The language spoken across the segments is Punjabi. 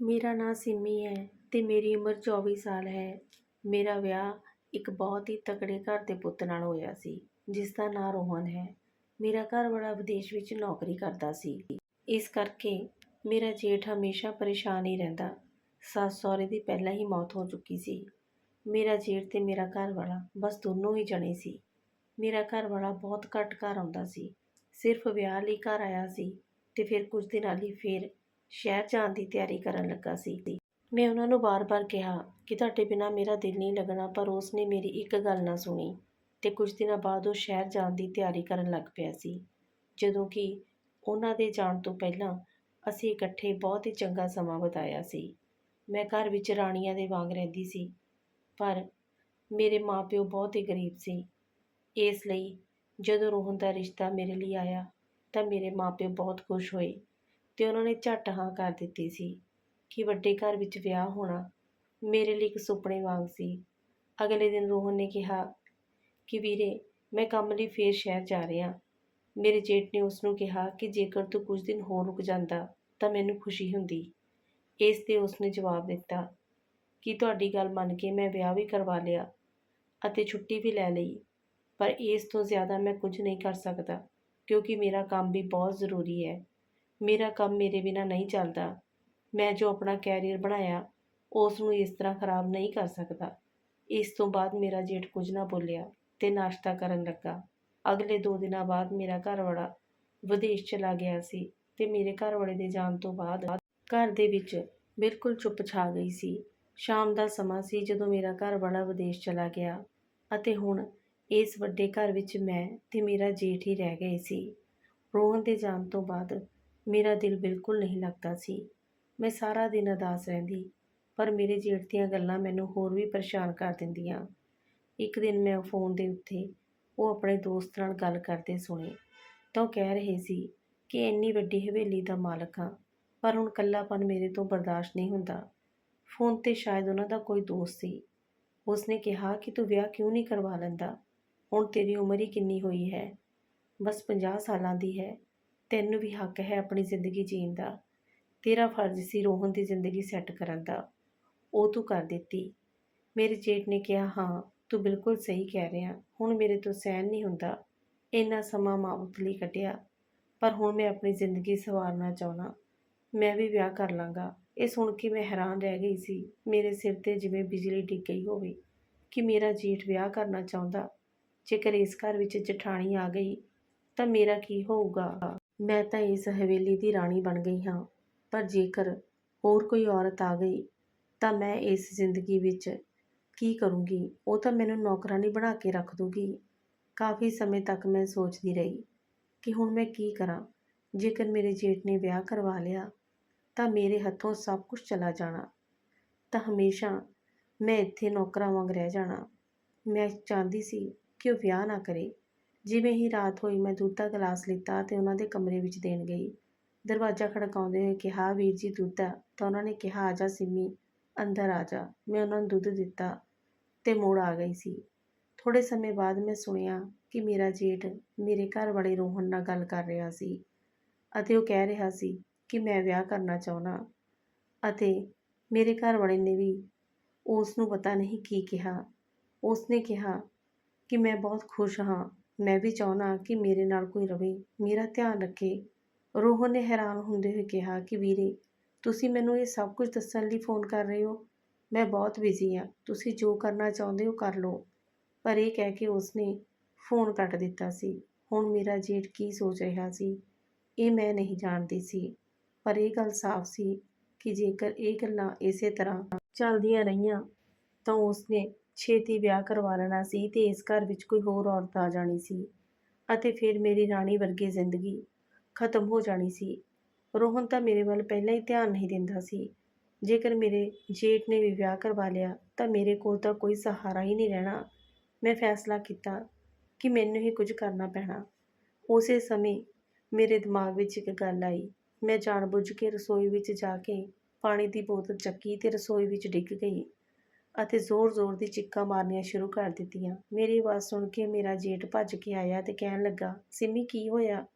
ਮੇਰਾ ਨਾਂ ਸਿੰਮੀ ਹੈ ਅਤੇ ਮੇਰੀ ਉਮਰ 24 ਸਾਲ ਹੈ। ਮੇਰਾ ਵਿਆਹ ਇੱਕ ਬਹੁਤ ਹੀ ਤਕੜੇ ਘਰ ਦੇ ਪੁੱਤ ਨਾਲ ਹੋਇਆ ਸੀ, ਜਿਸ ਦਾ ਨਾਂ ਰੋਹਨ ਹੈ। ਮੇਰਾ ਘਰਵਾਲਾ ਵਿਦੇਸ਼ ਵਿੱਚ ਨੌਕਰੀ ਕਰਦਾ ਸੀ। ਇਸ ਕਰਕੇ ਮੇਰਾ ਜੇਠ ਹਮੇਸ਼ਾ ਪਰੇਸ਼ਾਨ ਹੀ ਰਹਿੰਦਾ। ਸੱਸ ਸਹੁਰੇ ਦੀ ਪਹਿਲਾਂ ਹੀ ਮੌਤ ਹੋ ਚੁੱਕੀ ਸੀ। ਮੇਰਾ ਜੇਠ ਅਤੇ ਮੇਰਾ ਘਰਵਾਲਾ ਬਸ ਦੋਨੋਂ ਹੀ ਜਣੇ ਸੀ। ਮੇਰਾ ਘਰਵਾਲਾ ਬਹੁਤ ਘੱਟ ਘਰ ਆਉਂਦਾ ਸੀ। ਸਿਰਫ ਵਿਆਹ ਲਈ ਘਰ ਆਇਆ ਸੀ ਅਤੇ ਫਿਰ ਕੁਝ ਦਿਨਾਂ ਲਈ ਫਿਰ ਸ਼ਹਿਰ ਜਾਣ ਦੀ ਤਿਆਰੀ ਕਰਨ ਲੱਗਾ ਸੀ। ਮੈਂ ਉਹਨਾਂ ਨੂੰ ਬਾਰ-ਬਾਰ ਕਿਹਾ ਕਿ ਤੁਹਾਡੇ ਬਿਨਾਂ ਮੇਰਾ ਦਿਲ ਨਹੀਂ ਲੱਗਣਾ, ਪਰ ਉਸ ਨੇ ਮੇਰੀ ਇੱਕ ਗੱਲ ਨਾ ਸੁਣੀ ਤੇ ਕੁਝ ਦਿਨਾਂ ਬਾਅਦ ਉਹ ਸ਼ਹਿਰ ਜਾਣ ਦੀ ਤਿਆਰੀ ਕਰਨ ਲੱਗ ਪਿਆ ਸੀ। ਜਦੋਂ ਕਿ ਉਹਨਾਂ ਦੇ ਜਾਣ ਤੋਂ ਪਹਿਲਾਂ ਅਸੀਂ ਇਕੱਠੇ ਬਹੁਤ ਹੀ ਚੰਗਾ ਸਮਾਂ ਬਿਤਾਇਆ ਸੀ। ਮੈਂ ਘਰ ਵਿੱਚ ਰਾਣੀਆਂ ਦੇ ਵਾਂਗ ਰਹਿੰਦੀ ਸੀ, ਪਰ ਮੇਰੇ ਮਾਪਿਓ ਬਹੁਤ ਹੀ ਗਰੀਬ ਸੀ। ਇਸ ਲਈ ਜਦੋਂ ਰੋਹਨ ਦਾ ਰਿਸ਼ਤਾ ਮੇਰੇ ਲਈ ਆਇਆ ਤਾਂ ਮੇਰੇ ਮਾਪਿਓ ਬਹੁਤ ਖੁਸ਼ ਹੋਏ ਤੇ ਉਹਨਾਂ ਨੇ ਝੱਟ ਹਾਂ ਕਰ ਦਿੱਤੀ ਸੀ ਕਿ ਵੱਡੇ ਘਰ ਵਿੱਚ ਵਿਆਹ ਹੋਣਾ ਮੇਰੇ ਲਈ ਇੱਕ ਸੁਪਨੇ ਵਾਂਗ ਸੀ। ਅਗਲੇ ਦਿਨ ਰੋਹਨ ਨੇ ਕਿਹਾ ਕਿ ਵੀਰੇ, ਮੈਂ ਕੰਮ ਲਈ ਫੇਰ ਸ਼ਹਿਰ ਜਾ ਰਿਹਾ। ਮੇਰੇ ਜੇਠ ਨੇ ਉਸ ਨੂੰ ਕਿਹਾ ਕਿ ਜੇਕਰ ਤੂੰ ਕੁਝ ਦਿਨ ਹੋਰ ਰੁਕ ਜਾਂਦਾ ਤਾਂ ਮੈਨੂੰ ਖੁਸ਼ੀ ਹੁੰਦੀ। ਇਸ ਤੇ ਉਸ ਨੇ ਜਵਾਬ ਦਿੱਤਾ ਕਿ ਤੁਹਾਡੀ ਗੱਲ ਮੰਨ ਕੇ ਮੈਂ ਵਿਆਹ ਵੀ ਕਰਵਾ ਲਿਆ ਅਤੇ ਛੁੱਟੀ ਵੀ ਲੈ ਲਈ, ਪਰ ਇਸ ਤੋਂ ਜ਼ਿਆਦਾ ਮੈਂ ਕੁਝ ਨਹੀਂ ਕਰ ਸਕਦਾ ਕਿਉਂਕਿ ਮੇਰਾ ਕੰਮ ਵੀ ਬਹੁਤ ਜ਼ਰੂਰੀ ਹੈ। ਮੇਰਾ ਕੰਮ ਮੇਰੇ ਬਿਨਾਂ ਨਹੀਂ ਚੱਲਦਾ। ਮੈਂ ਜੋ ਆਪਣਾ ਕੈਰੀਅਰ ਬਣਾਇਆ, ਉਸ ਨੂੰ ਇਸ ਤਰ੍ਹਾਂ ਖਰਾਬ ਨਹੀਂ ਕਰ ਸਕਦਾ। ਇਸ ਤੋਂ ਬਾਅਦ ਮੇਰਾ ਜੇਠ ਕੁਝ ਨਾ ਬੋਲਿਆ ਤੇ ਨਾਸ਼ਤਾ ਕਰਨ ਲੱਗਾ। ਅਗਲੇ 2 ਦਿਨਾਂ ਬਾਅਦ ਮੇਰਾ ਘਰਵਾਲਾ ਵਿਦੇਸ਼ ਚਲਾ ਗਿਆ ਸੀ ਤੇ ਮੇਰੇ ਘਰਵਾਲੇ ਦੇ ਜਾਣ ਤੋਂ ਬਾਅਦ ਘਰ ਦੇ ਵਿੱਚ ਬਿਲਕੁਲ ਚੁੱਪ ਛਾ ਗਈ ਸੀ। ਸ਼ਾਮ ਦਾ ਸਮਾਂ ਸੀ ਜਦੋਂ ਮੇਰਾ ਘਰ ਵਾਲਾ ਵਿਦੇਸ਼ ਚਲਾ ਗਿਆ ਅਤੇ ਹੁਣ ਇਸ ਵੱਡੇ ਘਰ ਵਿੱਚ ਮੈਂ ਤੇ ਮੇਰਾ ਜੇਠ ਹੀ ਰਹਿ ਗਏ ਸੀ। ਰੋਹਨ ਦੇ ਜਾਣ ਤੋਂ ਬਾਅਦ ਮੇਰਾ ਦਿਲ ਬਿਲਕੁਲ ਨਹੀਂ ਲੱਗਦਾ ਸੀ। ਮੈਂ ਸਾਰਾ ਦਿਨ ਉਦਾਸ ਰਹਿੰਦੀ, ਪਰ ਮੇਰੇ ਜੇਠ ਦੀਆਂ ਗੱਲਾਂ ਮੈਨੂੰ ਹੋਰ ਵੀ ਪਰੇਸ਼ਾਨ ਕਰ ਦਿੰਦੀਆਂ। ਇੱਕ ਦਿਨ ਮੈਂ ਫੋਨ ਦੇ ਉੱਤੇ ਉਹ ਆਪਣੇ ਦੋਸਤ ਨਾਲ ਗੱਲ ਕਰਦੇ ਸੁਣੇ। ਤਾਂ ਉਹ ਕਹਿ ਰਹੇ ਸੀ ਕਿ ਇੰਨੀ ਵੱਡੀ ਹਵੇਲੀ ਦਾ ਮਾਲਕ ਹਾਂ, ਪਰ ਹੁਣ ਇਕੱਲਾਪਨ ਮੇਰੇ ਤੋਂ ਬਰਦਾਸ਼ਤ ਨਹੀਂ ਹੁੰਦਾ। ਫੋਨ ਤੇ ਸ਼ਾਇਦ ਉਹਨਾਂ ਦਾ ਕੋਈ ਦੋਸਤ ਸੀ। ਉਸਨੇ ਕਿਹਾ ਕਿ ਤੂੰ ਵਿਆਹ ਕਿਉਂ ਨਹੀਂ ਕਰਵਾ ਲੈਂਦਾ? ਹੁਣ ਤੇਰੀ ਉਮਰ ਹੀ ਕਿੰਨੀ ਹੋਈ ਹੈ? ਬਸ 50 ਸਾਲਾਂ ਦੀ ਹੈ। ਤੈਨੂੰ ਵੀ ਹੱਕ ਹੈ ਆਪਣੀ ਜ਼ਿੰਦਗੀ ਜੀਣ ਦਾ। ਤੇਰਾ ਫਰਜ਼ ਸੀ ਰੋਹਨ ਦੀ ਜ਼ਿੰਦਗੀ ਸੈੱਟ ਕਰਨ ਦਾ। ਉਹ ਤੂੰ ਕਰ ਦਿੱਤੀ। ਮੇਰੇ ਜੇਠ ਨੇ ਕਿਹਾ, ਹਾਂ, ਤੂੰ ਬਿਲਕੁਲ ਸਹੀ ਕਹਿ ਰਿਹਾ। ਹੁਣ ਮੇਰੇ ਤੋਂ ਸਹਿਨ ਨਹੀਂ ਹੁੰਦਾ। ਇੰਨਾ ਸਮਾਂ ਮਾਂ ਉਤਲੀ ਲਈ ਕੱਢਿਆ। ਪਰ ਹੁਣ ਮੈਂ ਆਪਣੀ ਜ਼ਿੰਦਗੀ ਸੰਵਾਰਨਾ ਚਾਹੁੰਦਾ। ਮੈਂ ਵੀ ਵਿਆਹ ਕਰ ਲਾਂਗਾ। ਇਹ ਸੁਣ ਕੇ ਮੈਂ ਹੈਰਾਨ ਰਹਿ ਗਈ ਸੀ। ਮੇਰੇ ਸਿਰ ਤੇ ਜਿਵੇਂ ਬਿਜਲੀ ਡਿੱਗ ਗਈ ਹੋਵੇ ਕਿ ਮੇਰਾ ਜੇਠ ਵਿਆਹ ਕਰਨਾ ਚਾਹੁੰਦਾ। ਜੇਕਰ ਇਸ ਘਰ ਵਿੱਚ ਜਠਾਣੀ ਆ ਗਈ, ਤਾਂ ਮੇਰਾ ਕੀ ਹੋਊਗਾ? ਮੈਂ ਤਾਂ ਇਸ ਹਵੇਲੀ ਦੀ ਰਾਣੀ ਬਣ ਗਈ ਹਾਂ। ਪਰ ਜੇਕਰ ਹੋਰ ਕੋਈ ਔਰਤ ਆ ਗਈ, ਤਾਂ ਮੈਂ ਇਸ ਜ਼ਿੰਦਗੀ ਵਿੱਚ ਕੀ ਕਰੂੰਗੀ? ਉਹ ਤਾਂ ਮੈਨੂੰ ਨੌਕਰਾਨੀ ਬਣਾ ਕੇ ਰੱਖ ਦੂਗੀ। ਕਾਫੀ ਸਮੇਂ ਤੱਕ ਮੈਂ ਸੋਚਦੀ ਰਹੀ ਕਿ ਹੁਣ ਮੈਂ ਕੀ ਕਰਾਂ। ਜੇਕਰ ਮੇਰੇ ਜੇਠ ਨੇ ਵਿਆਹ ਕਰਵਾ ਲਿਆ, ਤਾਂ ਮੇਰੇ ਹੱਥੋਂ ਸਭ ਕੁਝ ਚਲਾ ਜਾਣਾ। ਤਾਂ ਹਮੇਸ਼ਾ ਮੈਂ ਇੱਥੇ ਨੌਕਰਾਂ ਵਾਂਗ ਰਹਿ ਜਾਣਾ। ਮੈਂ ਚਾਹੁੰਦੀ ਸੀ ਕਿ ਉਹ ਵਿਆਹ ਨਾ ਕਰੇ। ਜਿਵੇਂ ਹੀ ਰਾਤ ਹੋਈ, ਮੈਂ ਦੁੱਧ ਦਾ ਗਲਾਸ ਲਿੱਤਾ ਅਤੇ ਉਹਨਾਂ ਦੇ ਕਮਰੇ ਵਿੱਚ ਦੇਣ ਗਈ। ਦਰਵਾਜ਼ਾ ਖੜਕਾਉਂਦੇ ਹੋਏ ਕਿਹਾ, ਵੀਰ ਜੀ, ਦੁੱਧ। ਆ ਤਾਂ ਉਹਨਾਂ ਨੇ ਕਿਹਾ, ਆ ਜਾ ਸਿੰਮੀ, ਅੰਦਰ ਆ ਜਾ। ਮੈਂ ਉਹਨਾਂ ਨੂੰ ਦੁੱਧ ਦਿੱਤਾ ਤੇ ਮੋੜ ਆ ਗਈ ਸੀ। ਥੋੜੇ ਸਮੇਂ ਬਾਅਦ ਮੈਂ ਸੁਣਿਆ ਕਿ ਮੇਰਾ ਜੇਠ ਮੇਰੇ ਘਰ ਵਾਲੇ ਰੋਹਨ ਨਾਲ ਗੱਲ ਕਰ ਰਿਹਾ ਸੀ ਅਤੇ ਉਹ ਕਹਿ ਰਿਹਾ ਸੀ ਕਿ ਮੈਂ ਵਿਆਹ ਕਰਨਾ ਚਾਹੁੰਦਾ ਅਤੇ ਮੇਰੇ ਘਰ ਵਾਲੇ ਨੇ ਵੀ ਉਸ ਨੂੰ ਪਤਾ ਨਹੀਂ ਕੀ ਕਿਹਾ। ਉਸ ਨੇ ਕਿਹਾ ਕਿ ਮੈਂ ਬਹੁਤ ਖੁਸ਼ ਹਾਂ ਮੈਂ ਵੀ ਚਾਹੁੰਦਾ ਕਿ ਮੇਰੇ ਨਾਲ ਕੋਈ ਰਵੇ, ਮੇਰਾ ਧਿਆਨ ਰੱਖੇ। ਰੋਹਨ ਨੇ ਹੈਰਾਨ ਹੁੰਦੇ ਹੋਏ ਕਿਹਾ ਕਿ ਵੀਰੇ, ਤੁਸੀਂ ਮੈਨੂੰ ਇਹ ਸਭ ਕੁਝ ਦੱਸਣ ਲਈ ਫੋਨ ਕਰ ਰਹੇ ਹੋ? ਮੈਂ ਬਹੁਤ ਬਿਜ਼ੀ ਹਾਂ, ਤੁਸੀਂ ਜੋ ਕਰਨਾ ਚਾਹੁੰਦੇ ਹੋ ਕਰ ਲਓ। ਪਰ ਇਹ ਕਹਿ ਕੇ ਉਸਨੇ ਫੋਨ ਕੱਟ ਦਿੱਤਾ ਸੀ। ਹੁਣ ਮੇਰਾ ਜੇਠ ਕੀ ਸੋਚ ਰਿਹਾ ਸੀ? ਇਹ ਮੈਂ ਨਹੀਂ ਜਾਣਦੀ ਸੀ। ਪਰ ਇਹ ਗੱਲ ਸਾਫ਼ ਸੀ ਕਿ ਜੇਕਰ ਇਹ ਗੱਲਾਂ ਇਸੇ ਤਰ੍ਹਾਂ ਚੱਲਦੀਆਂ ਰਹੀਆਂ ਤਾਂ ਉਸਨੇ ਛੇਤੀ ਵਿਆਹ ਕਰਵਾ ਲੈਣਾ ਸੀ ਤੇ ਇਸ ਘਰ ਵਿੱਚ ਕੋਈ ਹੋਰ ਔਰਤ ਆ ਜਾਣੀ ਸੀ ਅਤੇ ਫਿਰ ਮੇਰੀ ਰਾਣੀ ਵਰਗੀ ਜ਼ਿੰਦਗੀ ਖਤਮ ਹੋ ਜਾਣੀ ਸੀ। ਰੋਹਨ ਤਾਂ ਮੇਰੇ ਵੱਲ ਪਹਿਲਾਂ ਹੀ ਧਿਆਨ ਨਹੀਂ ਦਿੰਦਾ ਸੀ। ਜੇਕਰ ਮੇਰੇ ਜੇਠ ਨੇ ਵੀ ਵਿਆਹ ਕਰਵਾ ਲਿਆ, ਤਾਂ ਮੇਰੇ ਕੋਲ ਤਾਂ ਕੋਈ ਸਹਾਰਾ ਹੀ ਨਹੀਂ ਰਹਿਣਾ। ਮੈਂ ਫੈਸਲਾ ਕੀਤਾ ਕਿ ਮੈਨੂੰ ਹੀ ਕੁਝ ਕਰਨਾ ਪੈਣਾ। ਉਸੇ ਸਮੇਂ ਮੇਰੇ ਦਿਮਾਗ ਵਿੱਚ ਇੱਕ ਗੱਲ ਆਈ। ਮੈਂ ਜਾਣਬੁੱਝ ਕੇ ਰਸੋਈ ਵਿੱਚ ਜਾ ਕੇ ਪਾਣੀ ਦੀ ਬੋਤਲ ਚੱਕੀ ਤੇ ਰਸੋਈ ਵਿੱਚ ਡਿੱਗ ਗਈ। ਅਤੇ ਜ਼ੋਰ-ਜ਼ੋਰ ਦੀ ਚੀਕਾਂ ਮਾਰਨੀਆਂ ਸ਼ੁਰੂ ਕਰ ਦਿੱਤੀਆਂ। ਮੇਰੀ ਆਵਾਜ਼ ਸੁਣ ਕੇ ਮੇਰਾ ਜੇਠ ਭੱਜ ਕੇ ਆਇਆ ਤੇ ਕਹਿਣ ਲੱਗਾ, ਸਿੰਮੀ, ਕੀ ਹੋਇਆ?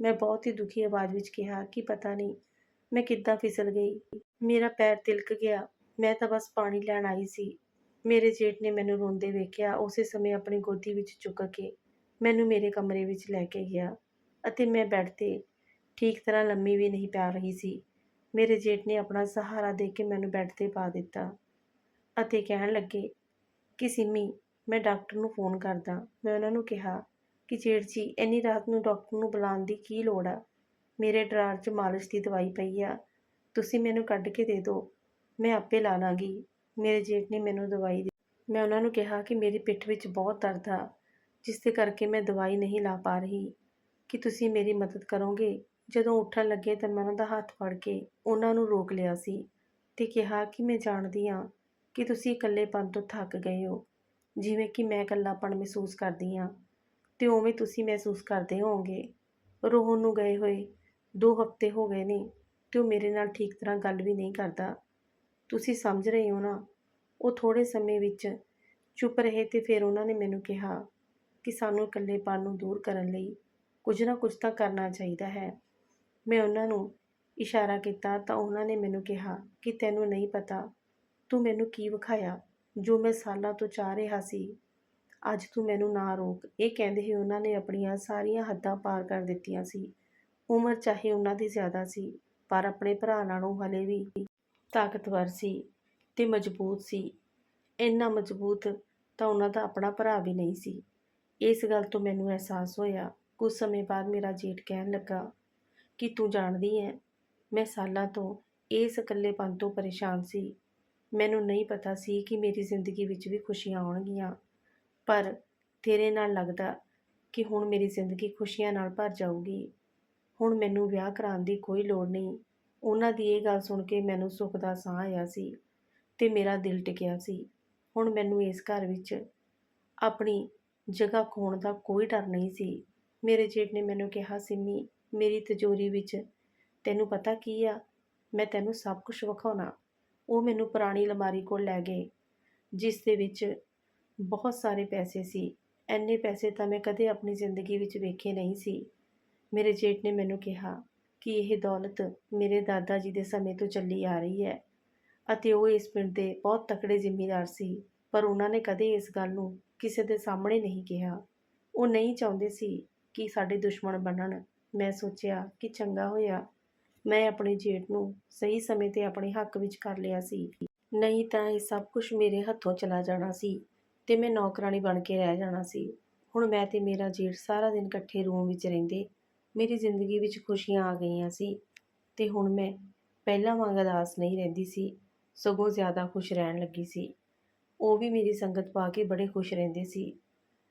ਮੈਂ ਬਹੁਤ ਹੀ ਦੁਖੀ ਆਵਾਜ਼ ਵਿੱਚ ਕਿਹਾ ਕਿ ਪਤਾ ਨਹੀਂ, ਮੈਂ ਕਿੱਦਾਂ ਫਿਸਲ ਗਈ। ਮੇਰਾ ਪੈਰ ਤਿਲਕ ਗਿਆ। ਮੈਂ ਤਾਂ ਬਸ ਪਾਣੀ ਲੈਣ ਆਈ ਸੀ। ਮੇਰੇ ਜੇਠ ਨੇ ਮੈਨੂੰ ਰੋਂਦੇ ਵੇਖਿਆ, ਉਸੇ ਸਮੇਂ ਆਪਣੀ ਗੋਦੀ ਵਿੱਚ ਚੁੱਕ ਕੇ ਮੈਨੂੰ ਮੇਰੇ ਕਮਰੇ ਵਿੱਚ ਲੈ ਕੇ ਗਿਆ ਅਤੇ ਮੈਂ ਬੈੱਡ 'ਤੇ ਠੀਕ ਤਰ੍ਹਾਂ ਲੰਮੀ ਵੀ ਨਹੀਂ ਪੈ ਰਹੀ ਸੀ। ਮੇਰੇ ਜੇਠ ਨੇ ਆਪਣਾ ਸਹਾਰਾ ਦੇ ਕੇ ਮੈਨੂੰ ਬੈੱਡ 'ਤੇ ਪਾ ਦਿੱਤਾ। ਅਤੇ ਕਹਿਣ ਲੱਗੇ ਕਿ, ਸਿੰਮੀ, ਮੈਂ ਡਾਕਟਰ ਨੂੰ ਫੋਨ ਕਰਦਾ। ਮੈਂ ਉਹਨਾਂ ਨੂੰ ਕਿਹਾ ਕਿ, ਜੇਠ ਜੀ, ਇੰਨੀ ਰਾਤ ਨੂੰ ਡਾਕਟਰ ਨੂੰ ਬੁਲਾਉਣ ਦੀ ਕੀ ਲੋੜ ਆ? ਮੇਰੇ ਡਰਾਰ 'ਚ ਮਾਲਿਸ਼ ਦੀ ਦਵਾਈ ਪਈ ਆ। ਤੁਸੀਂ ਮੈਨੂੰ ਕੱਢ ਕੇ ਦੇ ਦਿਓ। ਮੈਂ ਆਪੇ ਲਾ ਲਾਂਗੀ। ਮੇਰੇ ਜੇਠ ਨੇ ਮੈਨੂੰ ਦਵਾਈ ਦਿੱਤੀ। ਮੈਂ ਉਹਨਾਂ ਨੂੰ ਕਿਹਾ ਕਿ, ਮੇਰੀ ਪਿੱਠ ਵਿੱਚ ਬਹੁਤ ਦਰਦ ਆ। ਜਿਸ ਦੇ ਕਰਕੇ ਮੈਂ ਦਵਾਈ ਨਹੀਂ ਲਾ ਪਾ ਰਹੀ। ਕਿ ਤੁਸੀਂ ਮੇਰੀ ਮਦਦ ਕਰੋਗੇ? ਜਦੋਂ ਉੱਠਣ ਲੱਗੇ ਤਾਂ ਮੈਂ ਉਹਨਾਂ ਦਾ ਹੱਥ ਫੜ ਕੇ ਉਹਨਾਂ ਨੂੰ ਰੋਕ ਲਿਆ ਸੀ ਤੇ ਕਿਹਾ ਕਿ, ਮੈਂ ਜਾਣਦੀ ਹਾਂ ਕਿ ਤੁਸੀਂ ਇਕੱਲੇਪਨ ਤੋਂ ਥੱਕ ਗਏ ਹੋ। ਜਿਵੇਂ ਕਿ ਮੈਂ ਇਕੱਲਾਪਣ ਮਹਿਸੂਸ ਕਰਦੀ ਹਾਂ, ਤੇ ਉਵੇਂ ਤੁਸੀਂ ਮਹਿਸੂਸ ਕਰਦੇ ਹੋਵੋਗੇ। ਰੋਹਨ ਨੂੰ ਗਏ ਹੋਏ ਦੋ ਹਫ਼ਤੇ ਹੋ ਗਏ ਨੇ, ਤੇ ਉਹ ਮੇਰੇ ਨਾਲ ਠੀਕ ਤਰ੍ਹਾਂ ਗੱਲ ਵੀ ਨਹੀਂ ਕਰਦਾ। ਤੁਸੀਂ ਸਮਝ ਰਹੇ ਹੋ ਨਾ? ਉਹ ਥੋੜੇ ਸਮੇਂ ਵਿੱਚ ਚੁੱਪ ਰਹੇ ਤੇ ਫਿਰ ਉਹਨਾਂ ਨੇ ਮੈਨੂੰ ਕਿਹਾ ਕਿ ਸਾਨੂੰ ਇਕੱਲੇਪਨ ਨੂੰ ਦੂਰ ਕਰਨ ਲਈ ਕੁਝ ਨਾ ਕੁਝ ਤਾਂ ਕਰਨਾ ਚਾਹੀਦਾ ਹੈ। ਮੈਂ ਉਹਨਾਂ ਨੂੰ ਇਸ਼ਾਰਾ ਕੀਤਾ ਤਾਂ ਉਹਨਾਂ ਨੇ ਮੈਨੂੰ ਕਿਹਾ ਕਿ ਤੈਨੂੰ ਨਹੀਂ ਪਤਾ ਤੂੰ ਮੈਨੂੰ ਕੀ ਵਿਖਾਇਆ? ਜੋ ਮੈਂ ਸਾਲਾਂ ਤੋਂ ਚਾਹ ਰਿਹਾ ਸੀ, ਅੱਜ ਤੂੰ ਮੈਨੂੰ ਨਾ ਰੋਕ। ਇਹ ਕਹਿੰਦੇ ਹੀ ਉਹਨਾਂ ਨੇ ਆਪਣੀਆਂ ਸਾਰੀਆਂ ਹੱਦਾਂ ਪਾਰ ਕਰ ਦਿੱਤੀਆਂ ਸੀ। ਉਮਰ ਚਾਹੇ ਉਹਨਾਂ ਦੀ ਜ਼ਿਆਦਾ ਸੀ, ਪਰ ਆਪਣੇ ਭਰਾ ਨਾਲੋਂ ਹਲੇ ਵੀ ਤਾਕਤਵਰ ਸੀ ਤੇ ਮਜ਼ਬੂਤ ਸੀ। ਇੰਨਾ ਮਜ਼ਬੂਤ ਤਾਂ ਉਹਨਾਂ ਦਾ ਆਪਣਾ ਭਰਾ ਵੀ ਨਹੀਂ ਸੀ। ਇਸ ਗੱਲ ਤੋਂ ਮੈਨੂੰ ਅਹਿਸਾਸ ਹੋਇਆ। ਕੁਝ ਸਮੇਂ ਬਾਅਦ ਮੇਰਾ ਜੇਠ ਕਹਿਣ ਲੱਗਾ, ਕਿ ਤੂੰ ਜਾਣਦੀ ਹੈ? ਮੈਂ ਸਾਲਾਂ ਤੋਂ ਇਸ ਇਕੱਲੇਪਨ ਤੋਂ ਪਰੇਸ਼ਾਨ ਸੀ। ਮੈਨੂੰ ਨਹੀਂ ਪਤਾ ਸੀ ਕਿ ਮੇਰੀ ਜ਼ਿੰਦਗੀ ਵਿੱਚ ਵੀ ਖੁਸ਼ੀਆਂ ਆਉਣਗੀਆਂ। ਪਰ ਤੇਰੇ ਨਾਲ ਲੱਗਦਾ ਕਿ ਹੁਣ ਮੇਰੀ ਜ਼ਿੰਦਗੀ ਖੁਸ਼ੀਆਂ ਨਾਲ ਭਰ ਜਾਊਗੀ। ਹੁਣ ਮੈਨੂੰ ਵਿਆਹ ਕਰਾਉਣ ਦੀ ਕੋਈ ਲੋੜ ਨਹੀਂ। ਉਹਨਾਂ ਦੀ ਇਹ ਗੱਲ ਸੁਣ ਕੇ ਮੈਨੂੰ ਸੁੱਖ ਦਾ ਸਾਹ ਆਇਆ ਸੀ ਤੇ ਮੇਰਾ ਦਿਲ ਟਿਕਿਆ ਸੀ। ਹੁਣ ਮੈਨੂੰ ਇਸ ਘਰ ਵਿੱਚ ਆਪਣੀ ਜਗ੍ਹਾ ਖੋਣ ਦਾ ਕੋਈ ਡਰ ਨਹੀਂ ਸੀ। ਮੇਰੇ ਜੇਠ ਨੇ ਮੈਨੂੰ ਕਿਹਾ, ਸਿੰਮੀ, ਮੇਰੀ ਤਜੋਰੀ ਵਿੱਚ ਤੈਨੂੰ ਪਤਾ ਕੀ ਆ? ਮੈਂ ਤੈਨੂੰ ਸਭ ਕੁਝ ਵਿਖਾਉਣਾ। ਉਹ ਮੈਨੂੰ ਪੁਰਾਣੀ ਅਲਮਾਰੀ ਕੋਲ ਲੈ ਗਏ, ਜਿਸ ਦੇ ਵਿੱਚ ਬਹੁਤ ਸਾਰੇ ਪੈਸੇ ਸੀ। ਐਨੇ ਪੈਸੇ ਤਾਂ ਮੈਂ ਕਦੇ ਆਪਣੀ ਜ਼ਿੰਦਗੀ ਵਿੱਚ ਵੇਖੇ ਨਹੀਂ ਸੀ। ਮੇਰੇ ਜੇਠ ਨੇ ਮੈਨੂੰ ਕਿਹਾ ਕਿ ਇਹ ਦੌਲਤ ਮੇਰੇ ਦਾਦਾ ਜੀ ਦੇ ਸਮੇਂ ਤੋਂ ਚੱਲੀ ਆ ਰਹੀ ਹੈ ਅਤੇ ਉਹ ਇਸ ਪਿੰਡ ਦੇ ਬਹੁਤ ਤਕੜੇ ਜ਼ਿਮੀਂਦਾਰ ਸੀ, ਪਰ ਉਹਨਾਂ ਨੇ ਕਦੇ ਇਸ ਗੱਲ ਨੂੰ ਕਿਸੇ ਦੇ ਸਾਹਮਣੇ ਨਹੀਂ ਕਿਹਾ। ਉਹ ਨਹੀਂ ਚਾਹੁੰਦੇ ਸੀ ਕਿ ਸਾਡੇ ਦੁਸ਼ਮਣ ਬਣਨ। ਮੈਂ ਸੋਚਿਆ ਕਿ ਚੰਗਾ ਹੋਇਆ ਮੈਂ ਆਪਣੇ ਜੇਠ ਨੂੰ ਸਹੀ ਸਮੇਂ ਤੇ ਆਪਣੇ ਹੱਕ ਵਿੱਚ ਕਰ ਲਿਆ ਸੀ। ਨਹੀਂ ਤਾਂ ਇਹ ਸਭ ਕੁਝ ਮੇਰੇ ਹੱਥੋਂ ਚਲਾ ਜਾਣਾ ਸੀ ਤੇ ਮੈਂ ਨੌਕਰਾਨੀ ਬਣ ਕੇ ਰਹਿ ਜਾਣਾ ਸੀ। ਹੁਣ ਮੈਂ ਤੇ ਮੇਰਾ ਜੇਠ ਸਾਰਾ ਦਿਨ ਇਕੱਠੇ ਰੂਮ ਵਿੱਚ ਰਹਿੰਦੇ, ਮੇਰੀ ਜ਼ਿੰਦਗੀ ਵਿੱਚ ਖੁਸ਼ੀਆਂ ਆ ਗਈਆਂ ਸੀ ਤੇ ਹੁਣ ਮੈਂ ਪਹਿਲਾਂ ਵਾਂਗ ਉਦਾਸ ਨਹੀਂ ਰਹਿੰਦੀ ਸੀ, ਸਗੋਂ ਜ਼ਿਆਦਾ ਖੁਸ਼ ਰਹਿਣ ਲੱਗੀ ਸੀ। ਉਹ ਵੀ ਮੇਰੀ ਸੰਗਤ ਪਾ ਕੇ ਬੜੇ ਖੁਸ਼ ਰਹਿੰਦੇ ਸੀ।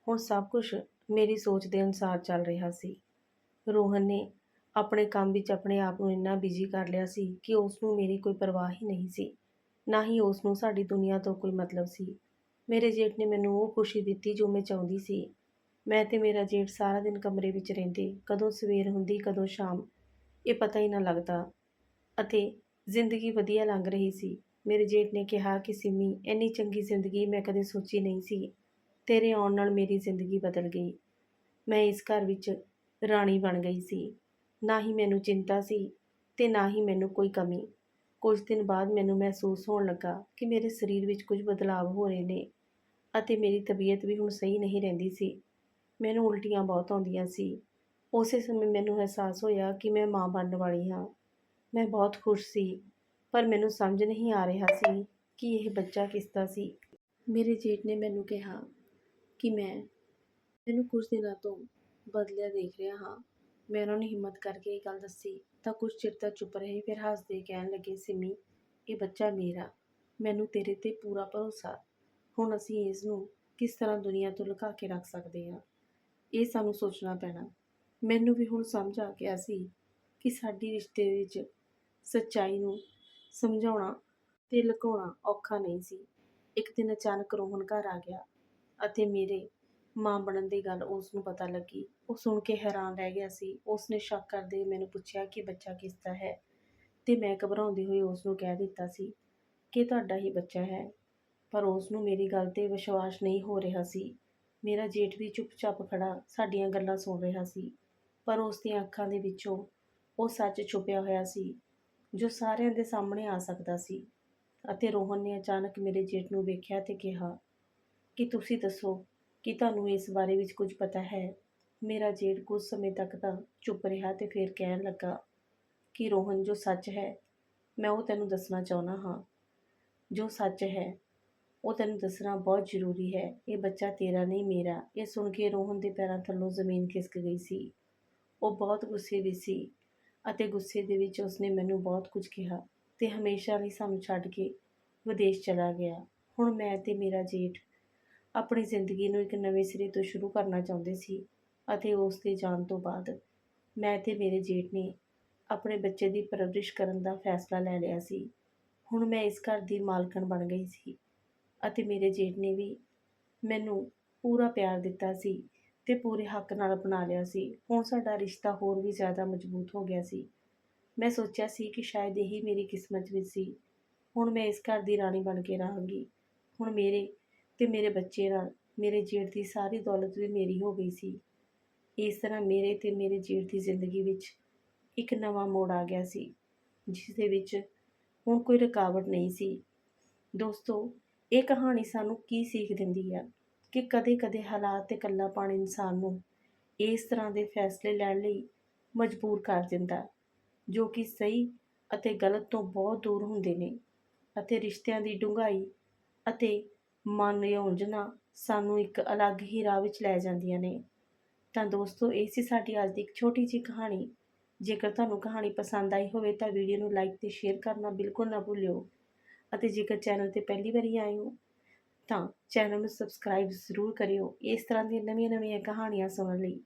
ਹੁਣ ਸਭ ਕੁਝ ਮੇਰੀ ਸੋਚ ਦੇ ਅਨੁਸਾਰ ਚੱਲ ਰਿਹਾ ਸੀ। ਰੋਹਨ ਨੇ ਆਪਣੇ ਕੰਮ ਵਿੱਚ ਆਪਣੇ ਆਪ ਨੂੰ ਇੰਨਾ ਬਿਜ਼ੀ ਕਰ ਲਿਆ ਸੀ ਕਿ ਉਸ ਨੂੰ ਮੇਰੀ ਕੋਈ ਪਰਵਾਹ ਹੀ ਨਹੀਂ ਸੀ। ਨਾ ਹੀ ਉਸ ਨੂੰ ਸਾਡੀ ਦੁਨੀਆ ਤੋਂ ਕੋਈ ਮਤਲਬ ਸੀ। ਮੇਰੇ ਜੇਠ ਨੇ ਮੈਨੂੰ ਉਹ ਖੁਸ਼ੀ ਦਿੱਤੀ ਜੋ ਮੈਂ ਚਾਹੁੰਦੀ ਸੀ। ਮੈਂ ਤੇ ਮੇਰਾ ਜੇਠ ਸਾਰਾ ਦਿਨ ਕਮਰੇ ਵਿੱਚ ਰਹਿੰਦੇ, ਕਦੋਂ ਸਵੇਰ ਹੁੰਦੀ, ਕਦੋਂ ਸ਼ਾਮ। ਇਹ ਪਤਾ ਹੀ ਨਾ ਲੱਗਦਾ। ਅਤੇ ਜ਼ਿੰਦਗੀ ਵਧੀਆ ਲੰਘ ਰਹੀ ਸੀ। ਮੇਰੇ ਜੇਠ ਨੇ ਕਿਹਾ ਕਿ, ਸਿਮੀ, ਇੰਨੀ ਚੰਗੀ ਜ਼ਿੰਦਗੀ ਮੈਂ ਕਦੇ ਸੋਚੀ ਨਹੀਂ ਸੀ। ਤੇਰੇ ਆਉਣ ਨਾਲ ਮੇਰੀ ਜ਼ਿੰਦਗੀ ਬਦਲ ਗਈ। ਮੈਂ ਇਸ ਘਰ ਵਿੱਚ ਰਾਣੀ ਬਣ ਗਈ ਸੀ। ਨਾ ਹੀ ਮੈਨੂੰ ਚਿੰਤਾ ਸੀ ਤੇ ਨਾ ਹੀ ਮੈਨੂੰ ਕੋਈ ਕਮੀ। ਕੁਝ ਦਿਨ ਬਾਅਦ ਮੈਨੂੰ ਮਹਿਸੂਸ ਹੋਣ ਲੱਗਾ ਕਿ ਮੇਰੇ ਸਰੀਰ ਵਿੱਚ ਕੁਝ ਬਦਲਾਅ ਹੋ ਰਹੇ ਨੇ ਅਤੇ ਮੇਰੀ ਤਬੀਅਤ ਵੀ ਹੁਣ ਸਹੀ ਨਹੀਂ ਰਹਿੰਦੀ ਸੀ। ਮੈਨੂੰ ਉਲਟੀਆਂ ਬਹੁਤ ਆਉਂਦੀਆਂ ਸੀ। ਉਸੇ ਸਮੇਂ ਮੈਨੂੰ ਅਹਿਸਾਸ ਹੋਇਆ ਕਿ ਮੈਂ ਮਾਂ ਬਣਨ ਵਾਲੀ ਹਾਂ। ਮੈਂ ਬਹੁਤ ਖੁਸ਼ ਸੀ, ਪਰ ਮੈਨੂੰ ਸਮਝ ਨਹੀਂ ਆ ਰਿਹਾ ਸੀ ਕਿ ਇਹ ਬੱਚਾ ਕਿਸ ਦਾ ਸੀ। ਮੇਰੇ ਜੇਠ ਨੇ ਮੈਨੂੰ ਕਿਹਾ ਕਿ ਮੈਂ ਮੈਨੂੰ ਕੁਝ ਦਿਨਾਂ ਤੋਂ ਬਦਲਿਆ ਦੇਖ ਰਿਹਾ ਹਾਂ। ਮੈਂ ਉਹਨਾਂ ਨੂੰ ਹਿੰਮਤ ਕਰਕੇ ਇਹ ਗੱਲ ਦੱਸੀ, ਤਾਂ ਕੁਝ ਚਿਰ ਤੱਕ ਚੁੱਪ ਰਹੇ, ਫਿਰ ਹੱਸਦੇ ਕਹਿਣ ਲੱਗੇ, ਸਿਮੀ, ਇਹ ਬੱਚਾ ਮੇਰਾ, ਮੈਨੂੰ ਤੇਰੇ ਤੇ ਪੂਰਾ ਭਰੋਸਾ। ਹੁਣ ਅਸੀਂ ਇਸ ਨੂੰ ਕਿਸ ਤਰ੍ਹਾਂ ਦੁਨੀਆ ਤੋਂ ਲੁਕਾ ਕੇ ਰੱਖ ਸਕਦੇ ਹਾਂ? ਇਹ ਸਾਨੂੰ ਸੋਚਣਾ ਪੈਣਾ। ਮੈਨੂੰ ਵੀ ਹੁਣ ਸਮਝ ਆ ਗਿਆ ਸੀ ਕਿ ਸਾਡੀ ਰਿਸ਼ਤੇ ਵਿੱਚ ਸੱਚਾਈ ਨੂੰ ਸਮਝਾਉਣਾ ਤੇ ਲੁਕਾਉਣਾ ਔਖਾ ਨਹੀਂ ਸੀ। ਇੱਕ ਦਿਨ ਅਚਾਨਕ ਰੋਹਨ ਘਰ ਆ ਗਿਆ ਅਤੇ ਮੇਰੇ ਮਾਂ ਬਣਨ ਦੀ ਗੱਲ ਉਸ ਨੂੰ ਪਤਾ ਲੱਗੀ। ਉਹ ਸੁਣ ਕੇ ਹੈਰਾਨ ਰਹਿ ਗਿਆ ਸੀ। ਉਸ ਨੇ ਸ਼ੱਕ ਕਰਦੇ ਹੋਏ ਮੈਨੂੰ ਪੁੱਛਿਆ ਕਿ ਬੱਚਾ ਕਿਸ ਦਾ ਹੈ? ਤੇ ਮੈਂ ਘਬਰਾਉਂਦੀ ਹੋਈ ਉਸ ਨੂੰ ਕਹਿ ਦਿੱਤਾ ਸੀ ਕਿ ਤੁਹਾਡਾ ਹੀ ਬੱਚਾ ਹੈ। ਪਰ ਉਸ ਨੂੰ ਮੇਰੀ ਗੱਲ ਤੇ ਵਿਸ਼ਵਾਸ ਨਹੀਂ ਹੋ ਰਿਹਾ ਸੀ। ਮੇਰਾ ਜੇਠ ਵੀ ਚੁੱਪਚਾਪ ਖੜਾ ਸਾਡੀਆਂ ਗੱਲਾਂ ਸੁਣ ਰਿਹਾ ਸੀ। ਪਰ ਉਸ ਦੀਆਂ ਅੱਖਾਂ ਦੇ ਵਿੱਚੋਂ ਉਹ ਸੱਚ ਛੁਪਿਆ ਹੋਇਆ ਸੀ, ਜੋ ਸਾਰਿਆਂ ਦੇ ਸਾਹਮਣੇ ਆ ਸਕਦਾ ਸੀ। ਅਤੇ ਰੋਹਨ ਨੇ ਅਚਾਨਕ ਮੇਰੇ ਜੇਠ ਨੂੰ ਵੇਖਿਆ ਤੇ ਕਿਹਾ, ਕਿ ਤੁਸੀਂ ਦੱਸੋ ਕਿ ਤੁਹਾਨੂੰ ਇਸ ਬਾਰੇ ਵਿੱਚ ਕੁਝ ਪਤਾ ਹੈ? ਮੇਰਾ ਜੇਠ ਕੁਝ ਸਮੇਂ ਤੱਕ ਤਾਂ ਚੁੱਪ ਰਿਹਾ ਤੇ ਫਿਰ ਕਹਿਣ ਲੱਗਾ ਕਿ ਰੋਹਨ, ਜੋ ਸੱਚ ਹੈ, ਮੈਂ ਉਹ ਤੈਨੂੰ ਦੱਸਣਾ ਚਾਹੁੰਦਾ ਹਾਂ। ਜੋ ਸੱਚ ਹੈ, ਉਹ ਤੈਨੂੰ ਦੱਸਣਾ ਬਹੁਤ ਜ਼ਰੂਰੀ ਹੈ। ਇਹ ਬੱਚਾ ਤੇਰਾ ਨਹੀਂ ਮੇਰਾ। ਇਹ ਸੁਣ ਕੇ ਰੋਹਨ ਦੇ ਪੈਰਾਂ ਥੱਲੋਂ ਜ਼ਮੀਨ ਖਿਸਕ ਗਈ ਸੀ। ਉਹ ਬਹੁਤ ਗੁੱਸੇ ਵਿੱਚ ਸੀ ਅਤੇ ਗੁੱਸੇ ਦੇ ਵਿੱਚ ਉਸਨੇ ਮੈਨੂੰ ਬਹੁਤ ਕੁਝ ਕਿਹਾ ਤੇ ਹਮੇਸ਼ਾ ਲਈ ਸਾਨੂੰ ਛੱਡ ਕੇ ਵਿਦੇਸ਼ ਚਲਾ ਗਿਆ। ਹੁਣ ਮੈਂ ਤੇ ਮੇਰਾ ਜੇਠ ਆਪਣੀ ਜ਼ਿੰਦਗੀ ਨੂੰ ਇੱਕ ਨਵੇਂ ਸਿਰੇ ਤੋਂ ਸ਼ੁਰੂ ਕਰਨਾ ਚਾਹੁੰਦੇ ਸੀ ਅਤੇ ਉਸ ਦੇ ਜਾਣ ਤੋਂ ਬਾਅਦ ਮੈਂ ਤੇ ਮੇਰੇ ਜੇਠ ਨੇ ਆਪਣੇ ਬੱਚੇ ਦੀ ਪਰਵਰਿਸ਼ ਕਰਨ ਦਾ ਫੈਸਲਾ ਲੈ ਲਿਆ ਸੀ। ਹੁਣ ਮੈਂ ਇਸ ਘਰ ਦੀ ਮਾਲਕਣ ਬਣ ਗਈ ਸੀ ਅਤੇ ਮੇਰੇ ਜੇਠ ਨੇ ਵੀ ਮੈਨੂੰ ਪੂਰਾ ਪਿਆਰ ਦਿੱਤਾ ਸੀ ਤੇ ਪੂਰੇ ਹੱਕ ਨਾਲ ਅਪਣਾ ਲਿਆ ਸੀ। ਹੁਣ ਸਾਡਾ ਰਿਸ਼ਤਾ ਹੋਰ ਵੀ ਜ਼ਿਆਦਾ ਮਜ਼ਬੂਤ ਹੋ ਗਿਆ ਸੀ। ਮੈਂ ਸੋਚਿਆ ਸੀ ਕਿ ਸ਼ਾਇਦ ਇਹੀ ਮੇਰੀ ਕਿਸਮਤ ਵਿੱਚ ਸੀ। ਹੁਣ ਮੈਂ ਇਸ ਘਰ ਦੀ ਰਾਣੀ ਬਣ ਕੇ ਰਹਾਂਗੀ। ਹੁਣ ਮੇਰੇ ਤੇ ਮੇਰੇ ਬੱਚੇ ਨਾਲ, ਮੇਰੇ ਜੇਠ ਦੀ ਸਾਰੀ ਦੌਲਤ ਵੀ ਮੇਰੀ ਹੋ ਗਈ ਸੀ। ਇਸ ਤਰ੍ਹਾਂ ਮੇਰੇ ਤੇ ਮੇਰੇ ਜੇਠ ਦੀ ਜ਼ਿੰਦਗੀ ਵਿੱਚ ਇੱਕ ਨਵਾਂ ਮੋੜ ਆ ਗਿਆ ਸੀ ਜਿਸ ਦੇ ਵਿੱਚ ਹੁਣ ਕੋਈ ਰੁਕਾਵਟ ਨਹੀਂ ਸੀ। ਦੋਸਤੋ, ਇਹ ਕਹਾਣੀ ਸਾਨੂੰ ਕੀ ਸੀਖ ਦਿੰਦੀ ਹੈ ਕਿ ਕਦੇ-ਕਦੇ ਹਾਲਾਤ ਤੇ ਇਕੱਲਾਪਣ ਇਨਸਾਨ ਨੂੰ ਇਸ ਤਰ੍ਹਾਂ ਦੇ ਫੈਸਲੇ ਲੈਣ ਲਈ ਮਜਬੂਰ ਕਰ ਦਿੰਦਾ, ਜੋ ਕਿ ਸਹੀ ਅਤੇ ਗਲਤ ਤੋਂ ਬਹੁਤ ਦੂਰ ਹੁੰਦੇ ਨੇ ਅਤੇ ਰਿਸ਼ਤਿਆਂ ਦੀ ਡੂੰਘਾਈ ਅਤੇ ਮਨ ਯੋਜਨਾ ਸਾਨੂੰ ਇੱਕ ਅਲੱਗ ਹੀ ਰਾਹ ਵਿੱਚ ਲੈ ਜਾਂਦੀਆਂ ਨੇ। ਤਾਂ ਦੋਸਤੋ, ਇਹ ਸੀ ਸਾਡੀ ਅੱਜ ਦੀ ਇੱਕ ਛੋਟੀ ਜਿਹੀ ਕਹਾਣੀ। ਜੇਕਰ ਤੁਹਾਨੂੰ ਕਹਾਣੀ ਪਸੰਦ ਆਈ ਹੋਵੇ ਤਾਂ ਵੀਡੀਓ ਨੂੰ ਲਾਈਕ ਤੇ ਸ਼ੇਅਰ ਕਰਨਾ ਬਿਲਕੁਲ ਨਾ ਭੁੱਲਿਓ। ਅਤੇ ਜੇਕਰ ਚੈਨਲ ਤੇ ਪਹਿਲੀ ਵਾਰੀ ਆਏ ਹੋ, ਤਾਂ ਚੈਨਲ ਨੂੰ ਸਬਸਕ੍ਰਾਈਬ ਜ਼ਰੂਰ ਕਰਿਓ ਇਸ ਤਰ੍ਹਾਂ ਦੀਆਂ ਨਵੀਆਂ-ਨਵੀਆਂ ਕਹਾਣੀਆਂ ਸੁਣਨ ਲਈ।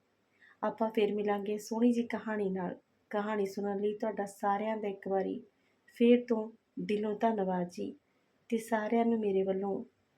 ਆਪਾਂ ਫੇਰ ਮਿਲਾਂਗੇ ਸੋਹਣੀ ਜਿਹੀ ਕਹਾਣੀ ਨਾਲ। ਕਹਾਣੀ ਸੁਣਨ ਲਈ ਤੁਹਾਡਾ ਸਾਰਿਆਂ ਦਾ ਇੱਕ ਵਾਰੀ ਫੇਰ ਤੋਂ ਦਿਲੋਂ ਧੰਨਵਾਦ ਜੀ। ਤੇ ਸਾਰਿਆਂ ਨੂੰ ਮੇਰੇ ਵੱਲੋਂ